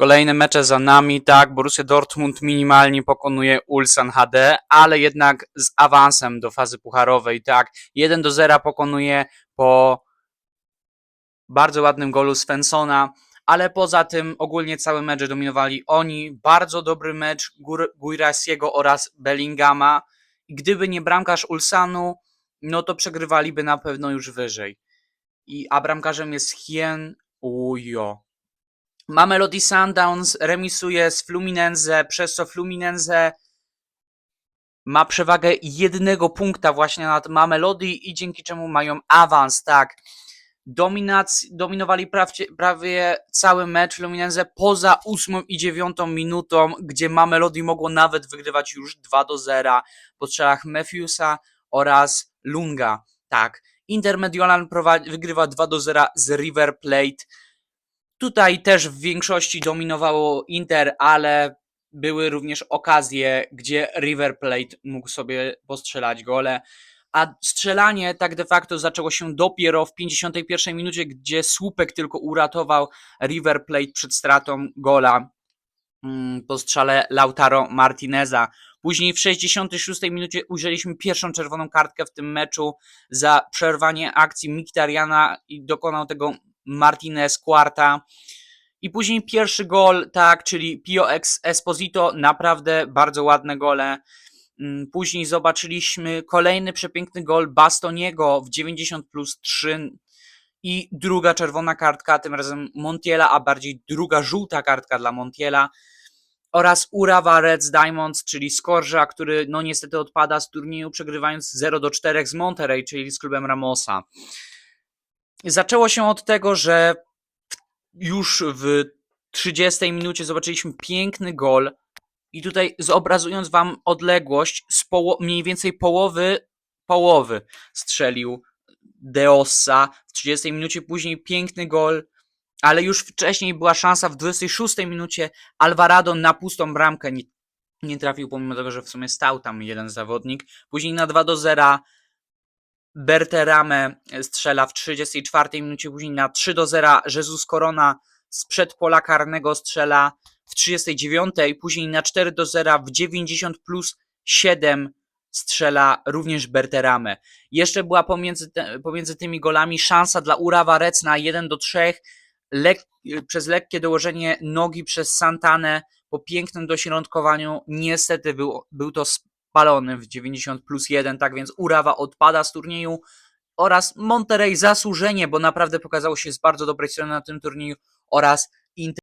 Kolejne mecze za nami, tak, Borussia Dortmund minimalnie pokonuje Ulsan HD, ale jednak z awansem do fazy pucharowej, tak. 1 do 0 pokonuje po bardzo ładnym golu Svensona, ale poza tym ogólnie cały mecz dominowali oni. Bardzo dobry mecz Guirasiego oraz Bellingama. Gdyby nie bramkarz Ulsanu, no to przegrywaliby na pewno już wyżej. I, a bramkarzem jest Hien Ujo. Mamelodi Sundowns remisuje z Fluminense, przez co Fluminense ma przewagę jednego punkta właśnie nad Mamelodi i dzięki czemu mają awans, tak. Dominac, dominowali prawie, prawie cały mecz Fluminense poza ósmą i dziewiątą minutą, gdzie Mamelodi mogło nawet wygrywać już 2 do 0 po strzelach Matthewsa oraz Lunga. Tak. Inter Mediolan wygrywa 2 do 0 z River Plate. Tutaj też w większości dominowało Inter, ale były również okazje, gdzie River Plate mógł sobie postrzelać gole. A strzelanie tak de facto zaczęło się dopiero w 51 minucie, gdzie słupek tylko uratował River Plate przed stratą gola mm, po strzale Lautaro Martineza. Później w 66 minucie ujrzeliśmy pierwszą czerwoną kartkę w tym meczu za przerwanie akcji Miktariana i dokonał tego Martinez Quarta. I później pierwszy gol, tak, czyli Pio Esposito, naprawdę bardzo ładne gole. Mm, Później zobaczyliśmy kolejny przepiękny gol Bastoniego w 90 plus 3 i druga czerwona kartka, tym razem Montiela, a bardziej druga żółta kartka dla Montiela oraz Urawa Reds Diamonds, czyli Skorża, który no niestety odpada z turnieju przegrywając 0 do 4 z Monterey, czyli z klubem Ramosa. Zaczęło się od tego, że już w 30 minucie zobaczyliśmy piękny gol. I tutaj zobrazując wam odległość z mniej więcej połowy połowy strzelił Deossa w 30 minucie, później piękny gol, ale już wcześniej była szansa w 26 minucie. Alvarado na pustą bramkę nie, nie trafił, pomimo tego, że w sumie stał tam jeden zawodnik. Później na 2 do 0 Berterame strzela w 34 minucie, później na 3 do 0 Jesus Corona sprzed pola karnego strzela w 39, później na 4 do 0 w 90 plus 7 strzela również Berterame. Jeszcze była pomiędzy, pomiędzy tymi golami szansa dla Urawa Rec na 1 do 3 lek, przez lekkie dołożenie nogi przez Santanę po pięknym dośrodkowaniu. Niestety był, był to spalony w 90 plus 1, tak więc Urawa odpada z turnieju. Oraz Monterey zasłużenie, bo naprawdę pokazało się z bardzo dobrej strony na tym turnieju oraz Inter